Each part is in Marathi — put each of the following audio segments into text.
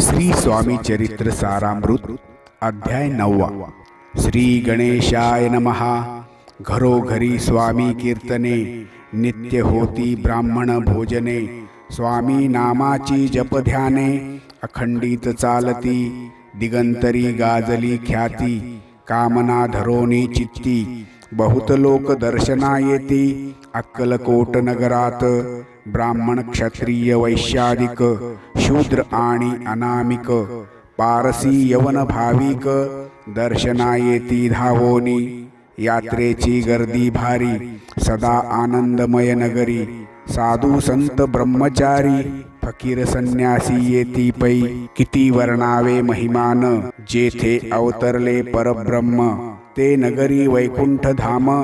श्री स्वामी चरित्र सारामृत अध्याय नववा. श्री गणेशाय नमहा घरोघरी स्वामी कीर्तने नित्य होती ब्राह्मण भोजने स्वामी नामाची जप ध्याने अखंडित चालती दिगंतरी गाजली ख्याती कामना धरोनी चित्ती बहुत लोक दर्शना येती अक्कलकोट नगरात ब्राह्मण क्षत्रिय वैश्यादिक शूद्र आणि अनामिक पारसी यवन भाविक दर्शना येती धावोनी। यात्रेची गर्दी भारी सदा आनंदमय नगरी साधू संत ब्रह्मचारी फकीर संन्यासी येती पै। किती वर्णावे महिमान जेथे अवतरले परब्रह्म। ते नगरी वैकुंठ धाम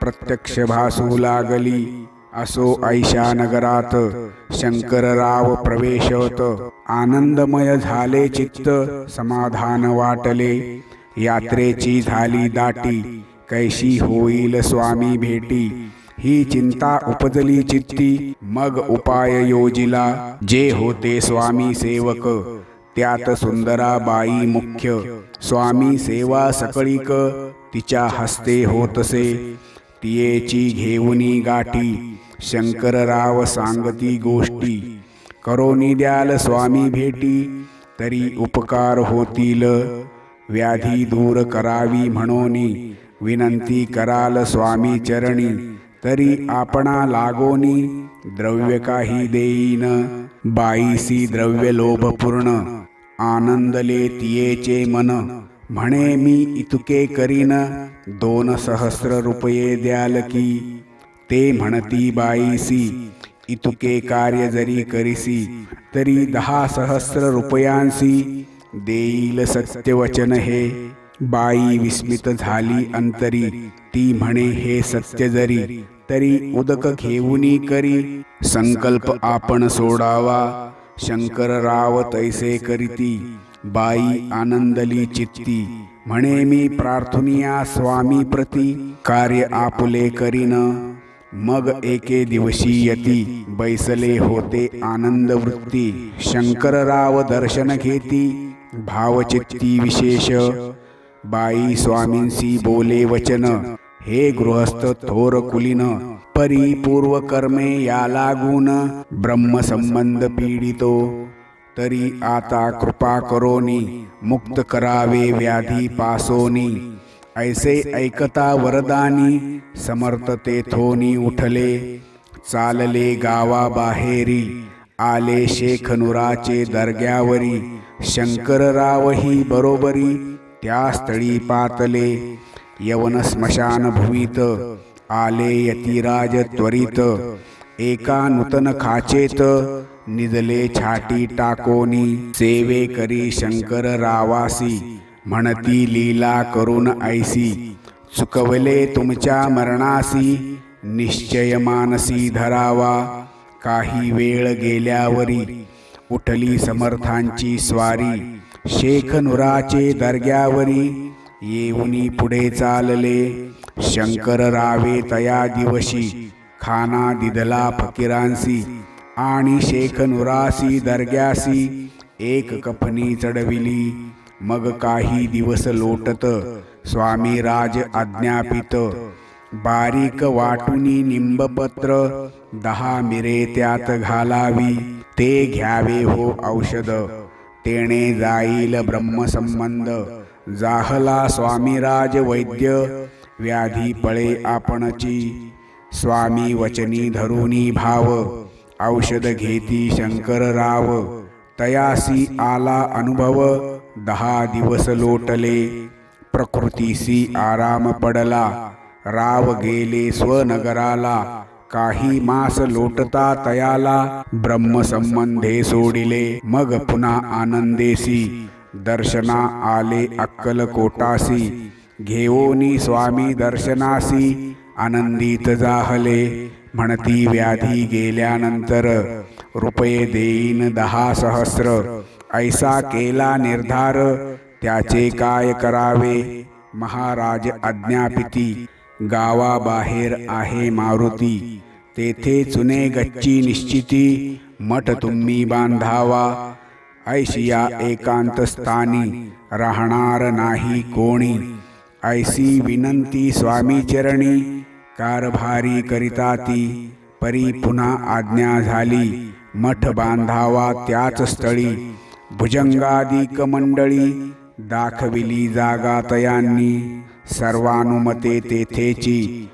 प्रत्यक्ष भासू लागली असो ऐशा नगरात शंकरराव प्रवेशत. आनंदमय झाले चित्त समाधान वाटले. यात्रेची झाली दाटी कैशी होईल स्वामी भेटी. ही चिंता उपजली चित्ती मग उपाय योजिला. जे होते स्वामी सेवक त्यात सुंदरा बाई मुख्य. स्वामी सेवा सकळीक तिच्या हस्ते होतसे. तियेची घेऊनी गाठी. शंकरराव सांगती गोष्टी. करोनी द्याल स्वामी भेटी. तरी उपकार होतील. व्याधी दूर करावी म्हणोनी. विनंती कराल स्वामी चरणी. तरी आपणा लागोनी. द्रव्य काही देईन. बाईसी द्रव्य लोभपूर्ण. आनंदले तियेचे मन. म्हणे मी इतुके करीन दोन सहस्र रुपये द्याल की. ते म्हणती बाईसी इतुके कार्य जरी करीसी तरी दहा सहस्र रुपयांसी देईल सत्यवचन हे. बाई विस्मित झाली अंतरी ती म्हणे हे सत्य जरी तरी उदक घेऊनी करी. संकल्प आपण सोडावा शंकरराव तैसे करीती बाई आनंदली चित्ती. म्हणे मी प्रार्थनिया स्वामी प्रती कार्य आपुले करीन. मग एके दिवशी यती बैसले होते आनंद वृत्ती शंकरराव दर्शन घेती भावचित्ती विशेष. बाई स्वामींसी बोले वचन हे गृहस्थ थोर कुलीन परी पूर्व कर्मे या लागून ब्रह्मसंबंध पीडितो. तरी आता कृपा करोनी मुक्त करावे व्याधी पासोनी. ऐसे ऐकता वरदानी समर्थ तेथोनी उठले. चालले गावा बाहेरी आले शेख नुराचे दर्ग्यावरी. शंकररावही बरोबरी त्या स्थळी पातले. यवन स्मशान भुवीत आले यतिराज त्वरित. एका नूतन खाचेत निजले छाटी टाकोनी सेवे करी शंकर रावासी म्हणती लीला करून ऐसी चुकवले तुमच्या मरणासी निश्चय मानसी धरावा काही वेळ गेल्यावरी उठली समर्थांची स्वारी शेख नुराचे दर्ग्यावरी येऊनी पुढे चालले शंकर रावे तया दिवशी खाना दिदला फकीरांसी आणि शेख नुरासी दर्ग्यासी एक कफनी चढविली. मग काही दिवस लोटत स्वामी राज आज्ञापित. बारीक वाटुनी निंबपत्र दहा मिरे त्यात घालावी. ते घ्यावे हो औषध. तेणे जाईल ब्रह्मसंबंध. जाहला स्वामीराज वैद्य. व्याधी पळे आपणची. स्वामी वचनी धरुनी भाव औषध घेती शंकरराव तयासी आला अनुभव दहा दिवस लोटले प्रकृतीसी आराम पडला राव गेले स्वनगराला काही मास लोटता तयाला ब्रह्मसंबंधे सोडिले मग पुन्हा आनंदेसी दर्शना आले अक्कलकोटासी घेऊनी स्वामी दर्शनासी आनंदित जाहले. म्हणती व्याधी गेल्यानंतर रुपये देईन दहा सहस्र. ऐसा केला निर्धार त्याचे काय करावे? महाराज आज्ञापिती गावाबाहेर आहे मारुती. तेथे चुने गच्ची निश्चिती मठ तुम्ही बांधावा. ऐशिया एकांत स्थानी राहणार नाही कोणी. ऐसी विनंती स्वामी चरणी कारभारी करिता ती परी पुन्हा आज्ञा झाली. मठ बांधावा त्याच स्थळी. भुजंगादिक मंडळी दाखविली जागा तयांनी. सर्वानुमते तेथेची.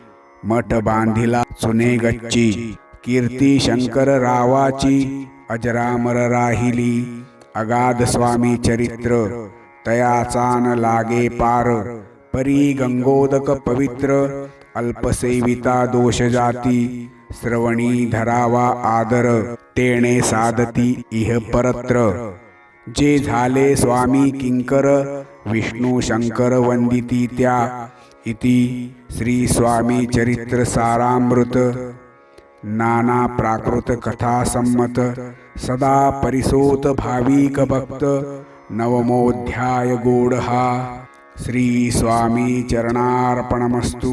मठ बांधिला चुने गच्ची कीर्ती शंकर रावाची. अजरामर राहिली. अगाध स्वामी चरित्र. तयाचान लागे पार. परी गंगोदक पवित्र. अल्पसेविता दोष जाती श्रवणी धरावा आदर तेणे साधती इह परत्र। जे झाले स्वामी किंकर विष्णू शंकर वंदिती त्या इति श्री स्वामी चरित्र सारामृत। नाना प्राकृत कथा संमत सदा परिसोत भाविक भक्त नवमोध्याय गोडहा श्री स्वामी चरणार्पणमस्तु।